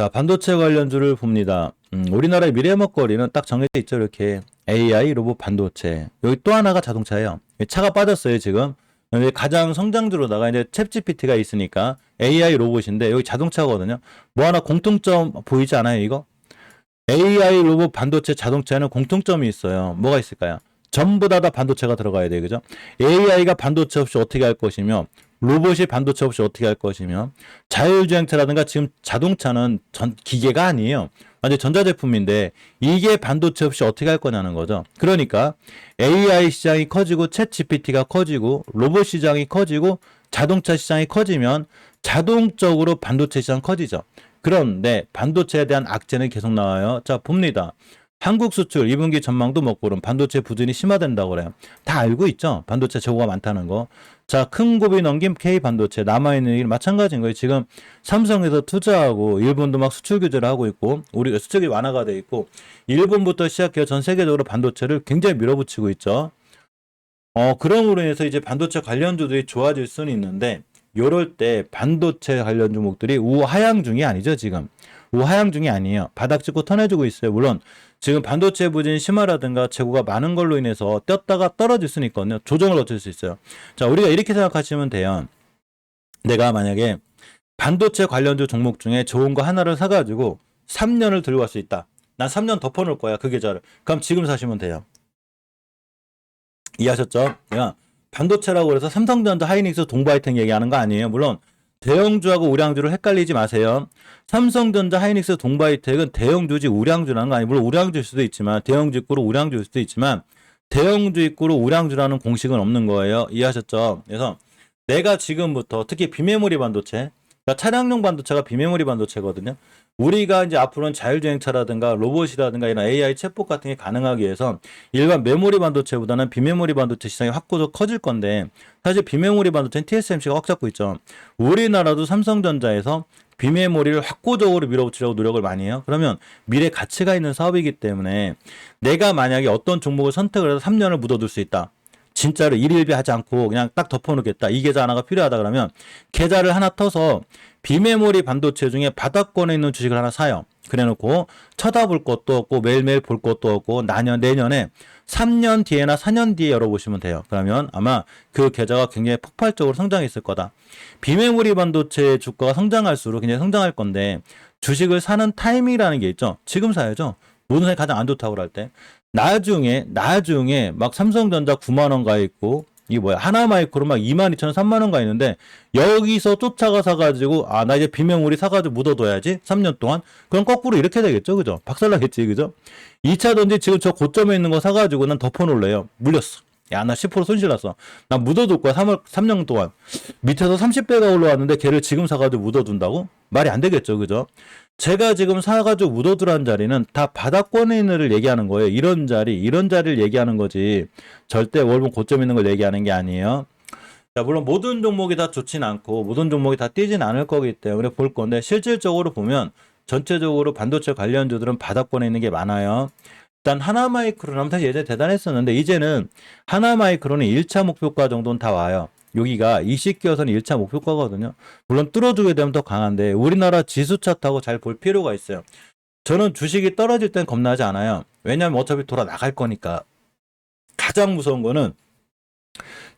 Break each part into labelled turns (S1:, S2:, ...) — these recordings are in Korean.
S1: 자, 반도체 관련주를 봅니다. 음, 우리나라의 미래 먹거리는 딱 정해져 있죠. 이렇게 AI, 로봇, 반도체. 여기 또 하나가 자동차예요. 차가 빠졌어요, 지금. 가장 성장주로다가 이제 챗 GPT가 있으니까 AI 로봇인데 여기 자동차거든요. 뭐 하나 공통점 보이지 않아요, 이거? AI 로봇 반도체 자동차에는 공통점이 있어요. 뭐가 있을까요? 전부 다 다 반도체가 들어가야 돼요. 그죠? AI가 반도체 없이 어떻게 할 것이며 로봇이 반도체 없이 어떻게 할 것이며 자율주행차라든가 지금 자동차는 전 기계가 아니에요. 완전 전자제품인데 이게 반도체 없이 어떻게 할 거냐는 거죠. 그러니까 AI 시장이 커지고 챗 GPT가 커지고 로봇 시장이 커지고 자동차 시장이 커지면 자동적으로 반도체 시장 커지죠. 그런데 반도체에 대한 악재는 계속 나와요. 자, 봅니다. 한국 수출 2분기 전망도 먹고름 반도체 부진이 심화된다고 그래요. 다 알고 있죠. 반도체 재고가 많다는 거. 자, 큰 고비 넘긴 K 반도체 남아 있는 일 마찬가지인 거예요. 지금 삼성에서 투자하고 일본도 막 수출 규제를 하고 있고 우리 수출이 완화가 돼 있고 일본부터 시작해서 전 세계적으로 반도체를 굉장히 밀어붙이고 있죠. 어, 그럼으로 인해서 이제 반도체 관련주들이 좋아질 수는 있는데 요럴 때 반도체 관련 종목들이 우하향 중이 아니죠, 지금. 우하향 중이 아니에요. 바닥 찍고 턴해주고 있어요. 물론 지금 반도체 부진 심화라든가 재고가 많은 걸로 인해서 떴다가 떨어질 수는 있거든요. 조정을 거칠 수 있어요. 자, 우리가 이렇게 생각하시면 돼요. 내가 만약에 반도체 관련주 종목 중에 좋은 거 하나를 사가지고 3년을 들고 갈 수 있다. 난 3년 덮어놓을 거야, 그 계좌를. 그럼 지금 사시면 돼요. 이해하셨죠? 야, 반도체라고 해서 삼성전자, 하이닉스, 동바이텍 얘기하는 거 아니에요. 물론 대형주하고 우량주를 헷갈리지 마세요. 삼성전자, 하이닉스, 동바이텍은 대형주지 우량주라는 거 아니에요. 물론 우량주일 수도 있지만 대형주 입구로 우량주일 수도 있지만 대형주 입구로 우량주라는 공식은 없는 거예요. 이해하셨죠? 그래서 내가 지금부터 특히 비메모리 반도체, 그러니까 차량용 반도체가 비메모리 반도체거든요. 우리가 이제 앞으로는 자율주행차라든가 로봇이라든가 이런 AI 챗봇 같은 게 가능하기 위해서 일반 메모리 반도체보다는 비메모리 반도체 시장이 확고도 커질 건데 사실 비메모리 반도체는 TSMC가 확 잡고 있죠. 우리나라도 삼성전자에서 비메모리를 확고적으로 밀어붙이려고 노력을 많이 해요. 그러면 미래 가치가 있는 사업이기 때문에 내가 만약에 어떤 종목을 선택을 해서 3년을 묻어둘 수 있다. 진짜로 일일비 하지 않고 그냥 딱 덮어놓겠다. 이 계좌 하나가 필요하다 그러면 계좌를 하나 터서 비메모리 반도체 중에 바닥권에 있는 주식을 하나 사요. 그래놓고 쳐다볼 것도 없고 매일매일 볼 것도 없고 나년 내년에 3년 뒤에나 4년 뒤에 열어보시면 돼요. 그러면 아마 그 계좌가 굉장히 폭발적으로 성장했을 거다. 비메모리 반도체 주가가 성장할수록 굉장히 성장할 건데 주식을 사는 타이밍이라는 게 있죠. 지금 사야죠. 모든 사람이 가장 안 좋다고 할 때. 나중에 나중에 막 삼성전자 9만 원 가 있고 이게 뭐야 하나마이크로 막 2만 2천 원 3만 원 가 있는데 여기서 쫓아가 사가지고 아 나 이제 비메모리 사가지고 묻어둬야지 3년 동안? 그럼 거꾸로 이렇게 되겠죠? 그죠? 박살나겠지? 그죠? 2차든지 지금 저 고점에 있는 거 사가지고 난 덮어놓을래요. 물렸어 야 나 10% 손실 났어 나 묻어둘 거야 3월 3년 동안 밑에서 30배가 올라왔는데 걔를 지금 사가지고 묻어둔다고 말이 안 되겠죠 그죠 제가 지금 사가지고 묻어두란 자리는 다 바닥권에 있는 를 얘기하는 거예요. 이런 자리, 이런 자리를 얘기하는 거지. 절대 월봉 고점 있는 걸 얘기하는 게 아니에요. 자, 물론 모든 종목이 다 좋진 않고 모든 종목이 다 뛰진 않을 거기 때문에 볼 건데 실질적으로 보면 전체적으로 반도체 관련주들은 바닥권에 있는 게 많아요. 일단 하나마이크로는 사실 예전에 대단했었는데 이제는 하나마이크로는 1차 목표가 정도는 다 와요. 여기가 20기어선이 1차 목표가거든요. 물론 뚫어주게 되면 더 강한데 우리나라 지수 차트하고 잘 볼 필요가 있어요. 저는 주식이 떨어질 땐 겁나지 않아요. 왜냐하면 어차피 돌아 나갈 거니까. 가장 무서운 거는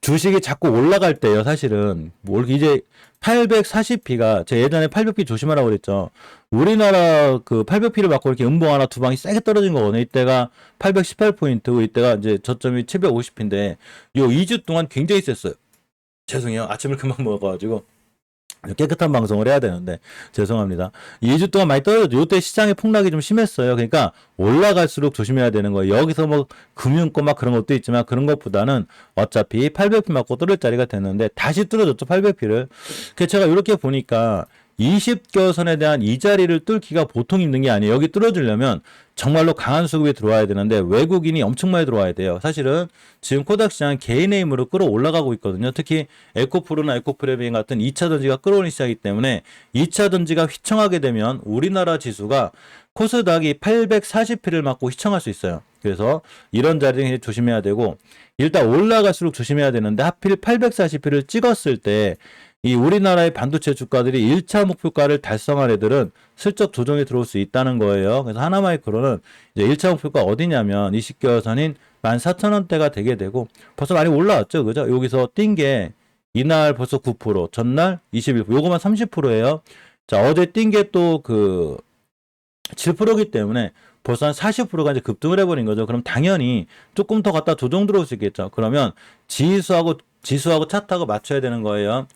S1: 주식이 자꾸 올라갈 때예요, 사실은. 뭘 이제 840P가 제 예전에 800P 조심하라고 그랬죠. 우리나라 그 800P를 맞고 이렇게 음봉 하나 두 방이 세게 떨어진 거거든요. 이때가 818포인트고 이때가 이제 저점이 750P인데 요 2주 동안 굉장히 셌어요. 죄송해요. 아침을 금방 먹어 가지고. 깨끗한 방송을 해야 되는데 죄송합니다. 2주 동안 많이 떨어졌죠. 이때 시장의 폭락이 좀 심했어요. 그러니까 올라갈수록 조심해야 되는 거예요. 여기서 뭐 금융권 막 그런 것도 있지만 그런 것보다는 어차피 800p 맞고 뚫을 자리가 됐는데 다시 뚫어졌죠. 800p를. 그래서 제가 이렇게 보니까 20겨선에 대한 이 자리를 뚫기가 보통 힘든 게 아니에요. 여기 뚫어주려면 정말로 강한 수급이 들어와야 되는데 외국인이 엄청 많이 들어와야 돼요. 사실은 지금 코닥 시장 개인의 힘으로 끌어 올라가고 있거든요. 특히 에코프로나 에코프레빙 같은 2차 던지가 끌어오는 시작이기 때문에 2차 던지가 휘청하게 되면 우리나라 지수가 코스닥이 840피를 맞고 휘청할 수 있어요. 그래서 이런 자리는 조심해야 되고 일단 올라갈수록 조심해야 되는데 하필 840피를 찍었을 때 이 우리나라의 반도체 주가들이 1차 목표가를 달성한 애들은 슬쩍 조정이 들어올 수 있다는 거예요. 그래서 하나마이크로는 이제 1차 목표가 어디냐면 20개월선인 14,000원대가 되게 되고 벌써 많이 올라왔죠. 그죠? 여기서 뛴 게 이날 벌써 9%, 전날 21%, 요거만 30%예요. 자, 어제 뛴 게 또 그 7%이기 때문에 벌써 한 40%가 이제 급등을 해버린 거죠. 그럼 당연히 조금 더 갖다 조정 들어올 수 있겠죠. 그러면 지수하고 지수하고 차트하고 맞춰야 되는 거예요.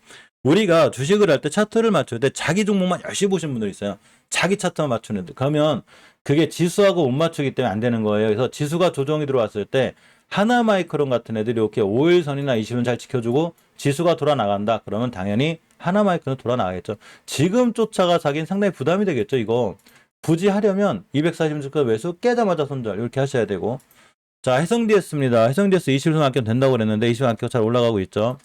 S1: 우리가 주식을 할 때 차트를 맞춰야 돼. 자기 종목만 열심히 보신 분들 있어요. 자기 차트만 맞추는데. 그러면 그게 지수하고 못 맞추기 때문에 안 되는 거예요. 그래서 지수가 조정이 들어왔을 때 하나 마이크론 같은 애들이 이렇게 5일선이나 20일 잘 지켜주고 지수가 돌아 나간다. 그러면 당연히 하나 마이크론 돌아 나가겠죠. 지금 쫓아가 사긴 상당히 부담이 되겠죠. 이거 굳이 하려면 240주가 매수 깨자마자 손절 이렇게 하셔야 되고 자 해성DS입니다. 해성DS 20선 합격 된다고 그랬는데 20선 합격 잘 올라가고 있죠.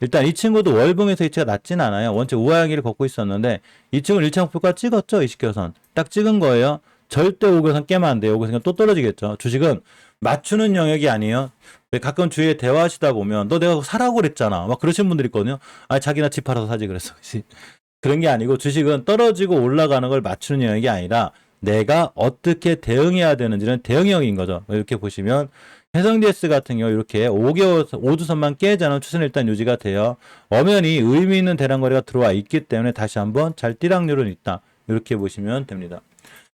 S1: 일단 이 친구도 월봉에서 이체가 낮진 않아요. 원체 우하향기를 걷고 있었는데 이 친구는 1차 목표가 찍었죠. 20개선 딱 찍은 거예요. 절대 5개선 깨면 안 돼요. 5개선 또 떨어지겠죠. 주식은 맞추는 영역이 아니에요. 왜 가끔 주위에 대화하시다 보면 너 내가 사라고 그랬잖아. 막 그러신 분들 있거든요. 아 자기나 집 팔아서 사지 그랬어. 그런 게 아니고 주식은 떨어지고 올라가는 걸 맞추는 영역이 아니라 내가 어떻게 대응해야 되는지는 대응형인 거죠. 이렇게 보시면 해성DS 같은 경우 이렇게 5개월 5주선만 깨지 않은 추세는 일단 유지가 돼요. 엄연히 의미 있는 대량 거래가 들어와 있기 때문에 다시 한번 잘 띠락률은 있다. 이렇게 보시면 됩니다.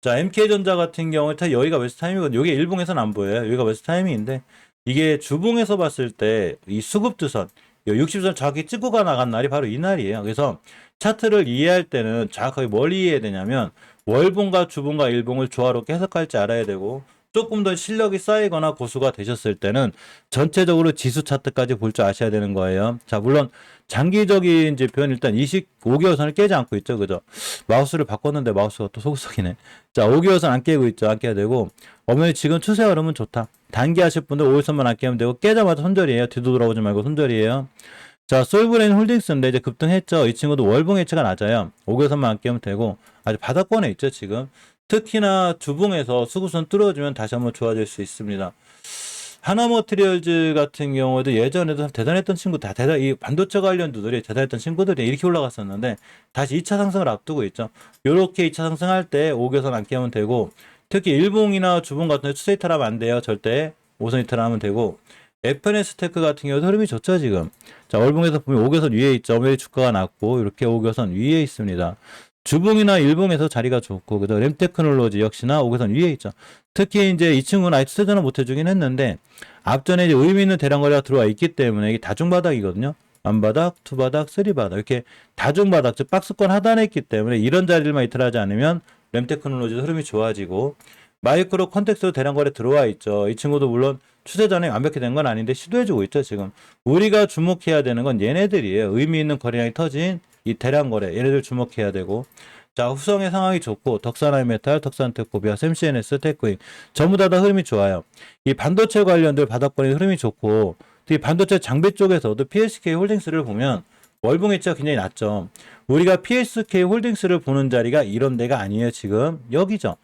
S1: 자, MK전자 같은 경우에 다 여기가 웨스타임이거든요. 여기 일봉에서는 안 보여요. 여기가 웨스타임인데 이게 주봉에서 봤을 때 이 수급주선 60선 정확히 찍고가 나간 날이 바로 이 날이에요. 그래서 차트를 이해할 때는 정확하게 뭘 이해해야 되냐면 월봉과 주봉과 일봉을 조화롭게 해석할지 알아야 되고 조금 더 실력이 쌓이거나 고수가 되셨을 때는 전체적으로 지수 차트까지 볼 줄 아셔야 되는 거예요. 자, 물론 장기적인 지표는 일단 25개월선을 깨지 않고 있죠. 그죠? 마우스를 바꿨는데 마우스가 또 소구석이네. 자, 5개월선 안 깨고 있죠. 안 깨야 되고 어머니 지금 추세 흐름은 좋다. 단기 하실 분들 5일선만 안 깨면 되고 깨자마자 손절이에요. 뒤도 돌아오지 말고 손절이에요. 자, 솔브레인 홀딩스인데 이제 급등했죠. 이 친구도 월봉 해치가 낮아요. 5개선만 안 깨면 되고 아주 바닥권에 있죠, 지금. 특히나 주봉에서 수급선 뚫어주면 다시 한번 좋아질 수 있습니다. 하나머트리얼즈 같은 경우에도 예전에도 대단했던 친구 다 대단 이 반도체 관련 주들이 대단했던 친구들이 이렇게 올라갔었는데 다시 2차 상승을 앞두고 있죠. 요렇게 2차 상승할 때 5개선 안 깨면 되고 특히 일봉이나 주봉 같은 데 추세 이탈하면 안 돼요. 절대 5선 이탈하면 되고 FNS 테크 같은 경우도 흐름이 좋죠, 지금. 자, 월봉에서 보면 5개선 위에 있죠. 어메리 주가가 낮고 이렇게 5개선 위에 있습니다. 주봉이나 일봉에서 자리가 좋고 그다음 램테크놀로지 역시나 5개선 위에 있죠. 특히 이제 이 친구는 아직 투자전은 못 해주긴 했는데 앞전에 이제 의미 있는 대량거래가 들어와 있기 때문에 이게 다중바닥이거든요. 안바닥, 투바닥, 쓰리바닥 이렇게 다중바닥 즉 박스권 하단에 있기 때문에 이런 자리를만 이탈하지 않으면 램테크놀로지 흐름이 좋아지고 마이크로 컨텍스트로 대량거래 들어와 있죠. 이 친구도 물론 추세 전에 완벽히 된 건 아닌데 시도해주고 있죠 지금. 우리가 주목해야 되는 건 얘네들이에요. 의미 있는 거래량이 터진 이 대량 거래 얘네들 주목해야 되고 자 후성의 상황이 좋고 덕산하이메탈, 덕산테코비아, 샘CNS, 테크인 전부 다 다 흐름이 좋아요. 이 반도체 관련들 바닥권의 흐름이 좋고 이 반도체 장비 쪽에서도 PSK 홀딩스를 보면 월봉 해치가 굉장히 낮죠. 우리가 PSK 홀딩스를 보는 자리가 이런 데가 아니에요 지금 여기죠.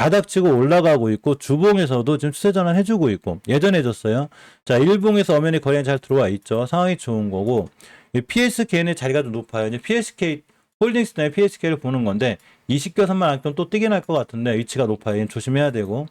S1: 바닥치고 올라가고 있고 주봉에서도 지금 추세 전환 해주고 있고 예전에 해줬어요. 자 일봉에서 엄연히 거래량 잘 들어와 있죠. 상황이 좋은 거고 이 PSK는 자리가 좀 높아요. 이제 PSK 홀딩스나 PSK를 보는 건데 20개선만 안 끼면 또 뛰게 날 것 같은데 위치가 높아요. 조심해야 되고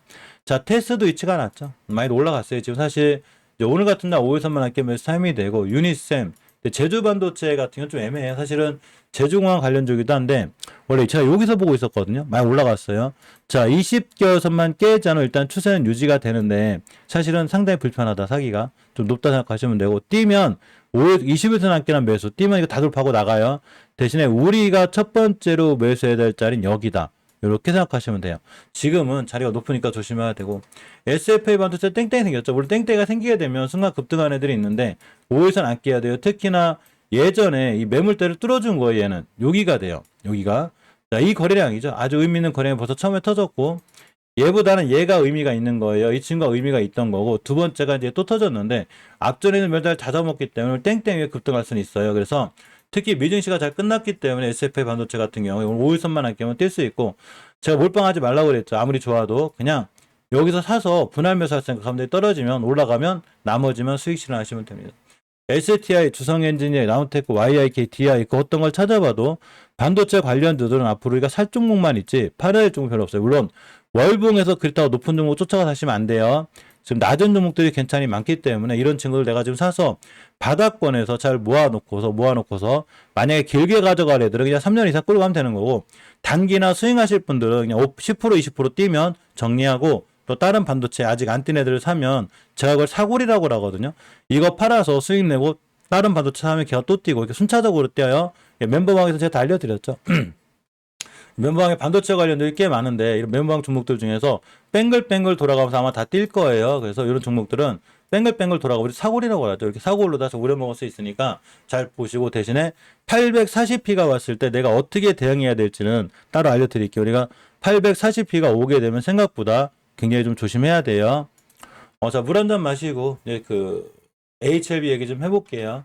S1: 자 테스도 위치가 낮죠. 많이 올라갔어요. 지금 사실 오늘 같은 날 5일선만 안 끼면 타임이 되고 유니셈 제주 반도체 같은 건 좀 애매해요. 사실은 제주공항 관련주기도 한데 원래 제가 여기서 보고 있었거든요. 많이 올라갔어요. 자, 20개선만 깨지 않으면 일단 추세는 유지가 되는데 사실은 상당히 불편하다 사기가 좀 높다 생각하시면 되고 뛰면 5, 20일선 안깨는 매수 뛰면 이거 다 돌파하고 나가요. 대신에 우리가 첫 번째로 매수해야 될 자리는 여기다. 이렇게 생각하시면 돼요. 지금은 자리가 높으니까 조심해야 되고 SFA 반도체 땡땡이 생겼죠. 물론 땡땡이가 생기게 되면 순간 급등한 애들이 있는데 5일선 안 깨야 돼요. 특히나 예전에 이 매물대를 뚫어준 거예요. 얘는 여기가 돼요. 여기가 자, 이 거래량이죠. 아주 의미 있는 거래량이 벌써 처음에 터졌고 얘보다는 얘가 의미가 있는 거예요. 이 친구가 의미가 있던 거고 두 번째가 이제 또 터졌는데 앞전에는 몇 달 다 잡았기 때문에 땡땡이 급등할 수는 있어요. 그래서 특히 미증시가 잘 끝났기 때문에 SFA 반도체 같은 경우에 오늘 5일선만 안 깨면 뛸 수 있고 제가 몰빵하지 말라고 그랬죠. 아무리 좋아도 그냥 여기서 사서 분할 매수할 생각 하면 떨어지면 올라가면 나머지만 수익 실현하시면 됩니다. STI, 주성엔지니어, 나우테크, YIK, DI 그 어떤 걸 찾아봐도 반도체 관련주들은 앞으로 우리가 살 종목만 있지 팔아야 할 종목 별로 없어요. 물론 월봉에서 그렇다고 높은 종목 쫓아가 사시면 안 돼요. 지금 낮은 종목들이 괜찮이 많기 때문에 이런 친구들 내가 지금 사서 바닥권에서 잘 모아놓고서 모아놓고서 만약에 길게 가져갈 애들은 그냥 3년 이상 끌고 가면 되는 거고 단기나 스윙하실 분들은 그냥 5, 10% 20% 뛰면 정리하고 또 다른 반도체 아직 안 뛴 애들을 사면 제가 그걸 사골이라고 하거든요. 이거 팔아서 수익 내고 다른 반도체 사면 걔가 또 뛰고 이렇게 순차적으로 뛰어요. 예, 멤버방에서 제가 다 알려드렸죠. 멤버방에 반도체 관련들이 꽤 많은데 이런 멤버방 종목들 중에서 뱅글뱅글 돌아가면서 아마 다 뛸 거예요. 그래서 이런 종목들은 뱅글뱅글 돌아가고 우리 사골이라고 하죠. 이렇게 사골로 다서 우려먹을 수 있으니까 잘 보시고 대신에 840P가 왔을 때 내가 어떻게 대응해야 될지는 따로 알려드릴게요. 우리가 840P가 오게 되면 생각보다 굉장히 좀 조심해야 돼요. 어, 자, 물 한 잔 마시고, 이제 그, HLB 얘기 좀 해볼게요.